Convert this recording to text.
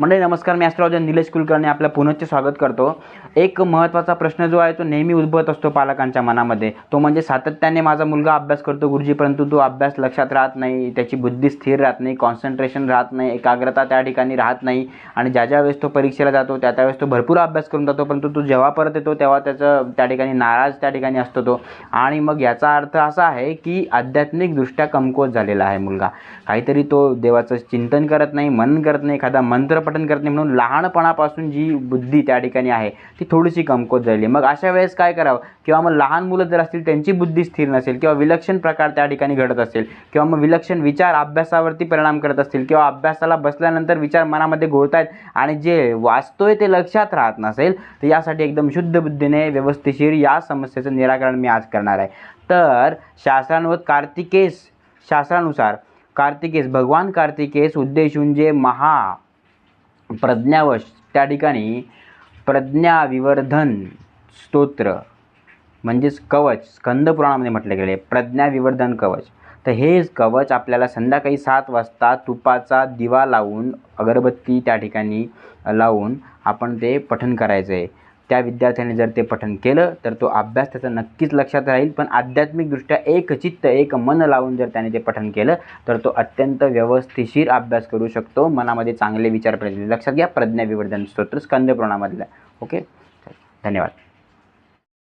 मंडळी नमस्कार. मी ॲस्ट्रॉलॉजर निलेश कुलकर्णी आपलं पुनश्च स्वागत करतो. एक महत्त्वाचा प्रश्न जो आहे तो नेहमी उद्भवत असतो पालकांच्या मनामध्ये. तो म्हणजे सातत्याने माझा मुलगा अभ्यास करतो गुरुजी परंतु तो अभ्यास लक्षात राहत नाही. त्याची बुद्धी स्थिर राहत नाही कॉन्सन्ट्रेशन राहत नाही एकाग्रता त्या ठिकाणी राहत नाही. आणि ज्या ज्या वेळेस तो परीक्षेला जातो त्या त्यावेळेस तो भरपूर अभ्यास करून जातो परंतु तो जेव्हा परत येतो तेव्हा त्याचं त्या ठिकाणी नाराज त्या ठिकाणी असतो तो. आणि मग याचा अर्थ असा आहे की आध्यात्मिकदृष्ट्या कमकुवत झालेला आहे मुलगा. काहीतरी तो देवाचं चिंतन करत नाही मनन करत नाही. एखादा मंत्र पठण करत नाही म्हणून लहानपणापासून जी बुद्धी त्या ठिकाणी आहे ती थोडीशी कमकुवत झाली. मग अशा वेळेस काय करावं? किंवा मग लहान मुलं जर असतील त्यांची बुद्धी स्थिर नसेल किंवा विलक्षण प्रकार त्या ठिकाणी घडत असेल किंवा मग विलक्षण विचार अभ्यासावरती परिणाम करत असतील किंवा अभ्यासाला बसल्यानंतर विचार मनामध्ये घोळतायत आणि जे वाचतोय ते लक्षात राहत नसेल तर यासाठी एकदम शुद्ध बुद्धीने व्यवस्थिशीर या समस्येचं निराकरण मी आज करणार आहे. तर शास्त्रांवर कार्तिकेस शास्त्रानुसार कार्तिकेस भगवान कार्तिकेस उद्देशून जे महा प्रज्ञावश त्या ठिकाणी प्रज्ञाविवर्धन स्तोत्र म्हणजेच कवच स्कंदपुराणामध्ये म्हटले गेले प्रज्ञाविवर्धन कवच. तर हे कवच आपल्याला संध्याकाळी सात वाजता तुपाचा दिवा लावून अगरबत्ती त्या ठिकाणी लावून आपण ते पठण करायचं. आहे त्या विद्यार्थ्याने जर ते पठण केलं तर तो अभ्यास त्याचा नक्कीच लक्षात राहील. पण आध्यात्मिकदृष्ट्या एक चित्त एक मन लावून जर त्याने ते पठण केलं तर तो अत्यंत व्यवस्थिशीर अभ्यास करू शकतो. मनामध्ये चांगले विचार पाहिजे लक्षात घ्या. प्रज्ञाविवर्धन स्तोत्र स्कंदपुराणामधलं. ओके? धन्यवाद.